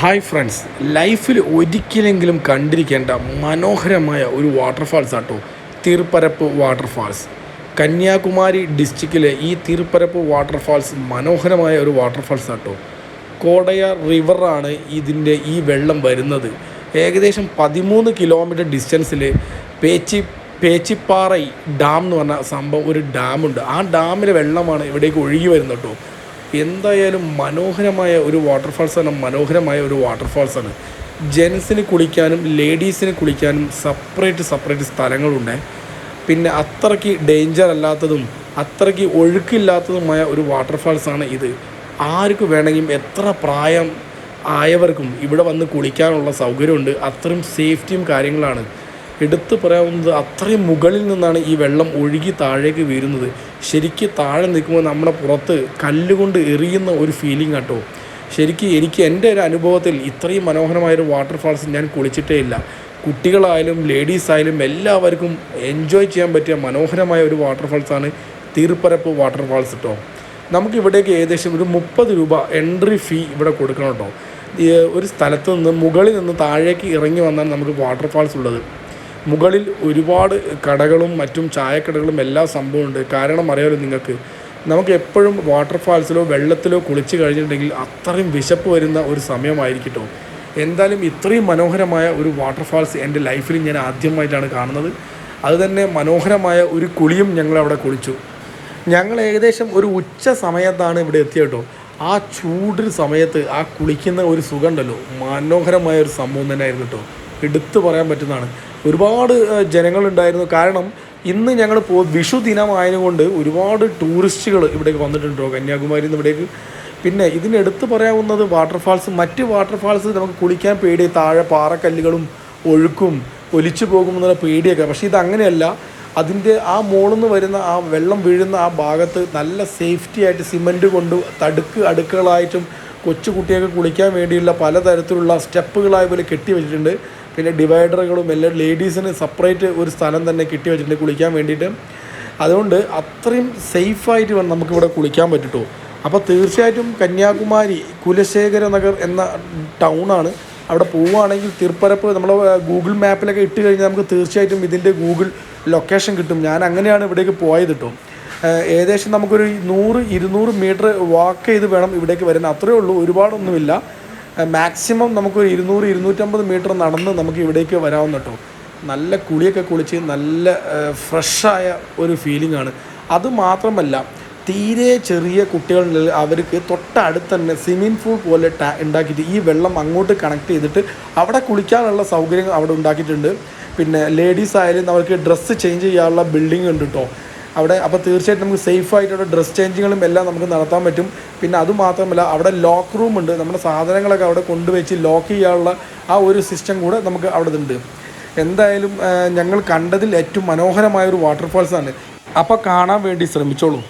Hi friends ലൈഫിൽ ഒരിക്കലെങ്കിലും കണ്ടിരിക്കേണ്ട മനോഹരമായ ഒരു വാട്ടർഫാൾസ് ആട്ടോ. തീർപ്പരപ്പ് വാട്ടർഫാൾസ് കന്യാകുമാരി ഡിസ്ട്രിക്റ്റിലെ ഈ തീർപ്പരപ്പ് വാട്ടർഫാൾസ് മനോഹരമായ ഒരു വാട്ടർഫാൾസ് ആട്ടോ. കോടയാർ റിവറാണ് ഇതിന്റെ ഈ വെള്ളം വരുന്നത്. ഏകദേശം പതിമൂന്ന് കിലോമീറ്റർ ഡിസ്റ്റൻസിൽ പേച്ചി പേച്ചിപ്പാറൈ ഡാം എന്ന് പറഞ്ഞ സംഭവം ഒരു ഡാമുണ്ട് ആ ഡാമിലെ വെള്ളമാണ് ഇവിടേക്ക് ഒഴുകി വരുന്നത് കേട്ടോ. എന്തായാലും മനോഹരമായ ഒരു വാട്ടർഫാൾസ് ആണ് മനോഹരമായ ഒരു വാട്ടർഫാൾസ് ആണ്. ജെൻസിന് കുളിക്കാനും ലേഡീസിന് കുളിക്കാനും സെപ്പറേറ്റ് സെപ്പറേറ്റ് സ്ഥലങ്ങളുണ്ട്. പിന്നെ അത്രയ്ക്ക് ഡേഞ്ചർ അല്ലാത്തതും അത്രയ്ക്ക് ഒഴുക്കില്ലാത്തതുമായ ഒരു വാട്ടർഫാൾസ് ആണ് ഇത്. ആർക്ക് വേണമെങ്കിലും എത്ര പ്രായം ആയവർക്കും ഇവിടെ വന്ന് കുളിക്കാനുള്ള സൗകര്യമുണ്ട്. അത്രയും സേഫ്റ്റിയും കാര്യങ്ങളാണ്. എടുത്തു പറയാവുന്നത് അത്രയും മുകളിൽ നിന്നാണ് ഈ വെള്ളം ഒഴുകി താഴേക്ക് വീരുന്നത് ശരിക്ക് താഴെ നിൽക്കുമ്പോൾ നമ്മുടെ പുറത്ത് കല്ലുകൊണ്ട് എറിയുന്ന ഒരു ഫീലിംഗ് കേട്ടോ ശരിക്കും എനിക്ക് എന്റെ ഒരു അനുഭവത്തിൽ ഇത്രയും മനോഹരമായൊരു വാട്ടർഫാൾസ് ഞാൻ കുളിച്ചിട്ടേ ഇല്ല. കുട്ടികളായാലും ലേഡീസ് ആയാലും എല്ലാവർക്കും എൻജോയ് ചെയ്യാൻ പറ്റിയ മനോഹരമായ ഒരു വാട്ടർഫാൾസാണ് തീർപ്പരപ്പ് വാട്ടർഫാൾസ് കേട്ടോ നമുക്ക് ഇവിടേക്ക് ഏകദേശം ഒരു മുപ്പത് രൂപ എൻട്രി ഫീ ഇവിടെ കൊടുക്കണം കേട്ടോ ഒരു സ്ഥലത്ത് നിന്ന് മുകളിൽ നിന്ന് താഴേക്ക് ഇറങ്ങി വന്നാൽ നമുക്ക് വാട്ടർഫാൾസ് ഉള്ളത്. മുകളിൽ ഒരുപാട് കടകളും മറ്റും ചായക്കടകളും എല്ലാ സംഭവമുണ്ട് കാരണം അറിയാമല്ലോ നിങ്ങൾക്ക് നമുക്ക് എപ്പോഴും വാട്ടർഫാൾസിലോ വെള്ളത്തിലോ കുളിച്ച് കഴിഞ്ഞിട്ടുണ്ടെങ്കിൽ അത്രയും വിശപ്പ് വരുന്ന ഒരു സമയമായിരിക്കും കേട്ടോ എന്തായാലും ഇത്രയും മനോഹരമായ ഒരു വാട്ടർഫാൾസ് എന്റെ ലൈഫിൽ ഞാൻ ആദ്യമായിട്ടാണ് കാണുന്നത്. അതുതന്നെ മനോഹരമായ ഒരു കുളിയും ഞങ്ങൾ അവിടെ കുളിച്ചു. ഞങ്ങൾ ഏകദേശം ഒരു ഉച്ച സമയത്താണ് ഇവിടെ എത്തിയത് കേട്ടോ ആ ചൂട് സമയത്ത് ആ കുളിക്കുന്ന ഒരു സുഖമുണ്ടല്ലോ മനോഹരമായ ഒരു സംഭവം തന്നെയായിരുന്നു കേട്ടോ എടുത്തു പറയാൻ പറ്റുന്നതാണ്. ഒരുപാട് ജനങ്ങളുണ്ടായിരുന്നു. കാരണം ഇന്ന് ഞങ്ങൾ പോ വിഷു ദിനമായതുകൊണ്ട് ഒരുപാട് ടൂറിസ്റ്റുകൾ ഇവിടേക്ക് വന്നിട്ടുണ്ടോ. കന്യാകുമാരി നിന്ന് ഇവിടേക്ക്. പിന്നെ ഇതിനെടുത്ത് പറയാവുന്നത് വാട്ടർഫാൾസ് മറ്റ് വാട്ടർഫാൾസ് നമുക്ക് കുളിക്കാൻ പേടി താഴെ പാറക്കല്ലുകളും ഒഴുക്കും ഒലിച്ചു പോകുമെന്നുള്ള പേടിയൊക്കെ. പക്ഷേ ഇത് അങ്ങനെയല്ല അതിന്റെ ആ മുകളിൽ നിന്ന് വരുന്ന ആ വെള്ളം വീഴുന്ന ആ ഭാഗത്ത് നല്ല സേഫ്റ്റി ആയിട്ട് സിമന്റ് കൊണ്ട് തടുക്ക് അടുക്കുകളായിട്ടും കൊച്ചു കുട്ടികൾക്ക് കുളിക്കാൻ വേണ്ടിയുള്ള പലതരത്തിലുള്ള സ്റ്റെപ്പുകളായ പോലെ കെട്ടി വെച്ചിട്ടുണ്ട്. പിന്നെ ഡിവൈഡറുകളും എല്ലാം ലേഡീസിന് സെപ്പറേറ്റ് ഒരു സ്ഥലം തന്നെ കിട്ടി വെച്ചിട്ടുണ്ട് കുളിക്കാൻ വേണ്ടിയിട്ട്. അതുകൊണ്ട് അത്രയും സേഫായിട്ട് വേണം നമുക്കിവിടെ കുളിക്കാൻ പറ്റുള്ളൂ അപ്പോൾ തീർച്ചയായിട്ടും കന്യാകുമാരി കുലശേഖര നഗർ എന്ന ടൗണാണ് അവിടെ പോവുകയാണെങ്കിൽ തിരുപ്പരപ്പ് നമ്മൾ ഗൂഗിൾ മാപ്പിലൊക്കെ ഇട്ട് കഴിഞ്ഞാൽ നമുക്ക് തീർച്ചയായിട്ടും ഇതിന്റെ ഗൂഗിൾ ലൊക്കേഷൻ കിട്ടും. ഞാൻ അങ്ങനെയാണ് ഇവിടേക്ക് പോയത് കേട്ടോ ഏകദേശം നമുക്കൊരു നൂറ് ഇരുന്നൂറ് മീറ്റർ വാക്ക് ചെയ്ത് വേണം ഇവിടേക്ക് വരാൻ അത്രയേ ഉള്ളൂ. ഒരുപാടൊന്നുമില്ല. മാക്സിമം നമുക്കൊരു ഇരുന്നൂറ് ഇരുന്നൂറ്റമ്പത് മീറ്റർ നടന്ന് നമുക്ക് ഇവിടേക്ക് വരാവുന്ന കേട്ടോ. നല്ല കുളിയൊക്കെ കുളിച്ച് നല്ല ഫ്രഷായ ഒരു ഫീലിംഗ് ആണ്. അത് മാത്രമല്ല തീരെ ചെറിയ കുട്ടികളിൽ അവർക്ക് തൊട്ടടുത്ത് തന്നെ സ്വിമ്മിംഗ് പൂൾ പോലെ ടാ ഉണ്ടാക്കിയിട്ട് ഈ വെള്ളം അങ്ങോട്ട് കണക്ട് ചെയ്തിട്ട് അവിടെ കുളിക്കാനുള്ള സൗകര്യം അവിടെ ഉണ്ടാക്കിയിട്ടുണ്ട്. പിന്നെ ലേഡീസ് ആയാലും അവർക്ക് ഡ്രസ്സ് ചേഞ്ച് ചെയ്യാനുള്ള ബിൽഡിംഗ് ഉണ്ട് കേട്ടോ. അവിടെ അപ്പോൾ തീർച്ചയായിട്ടും നമുക്ക് സേഫ് ആയിട്ടുള്ള ഡ്രസ് ചേഞ്ചിങ്ങുകളും എല്ലാം നമുക്ക് നടത്താൻ പറ്റും. പിന്നെ അതുമാത്രമല്ല അവിടെ ലോക്ക് റൂം ഉണ്ട്. നമ്മുടെ സാധനങ്ങളൊക്കെ അവിടെ കൊണ്ടുവച്ച് ലോക്ക് ചെയ്യാനുള്ള ആ ഒരു സിസ്റ്റം കൂടെ നമുക്ക് അവിടെ ഉണ്ട് എന്തായാലും ഞങ്ങൾ കണ്ടതിൽ ഏറ്റവും മനോഹരമായ ഒരു വാട്ടർഫാൾസ് ആണ്. അപ്പോൾ കാണാൻ വേണ്ടി ശ്രമിച്ചോളൂ.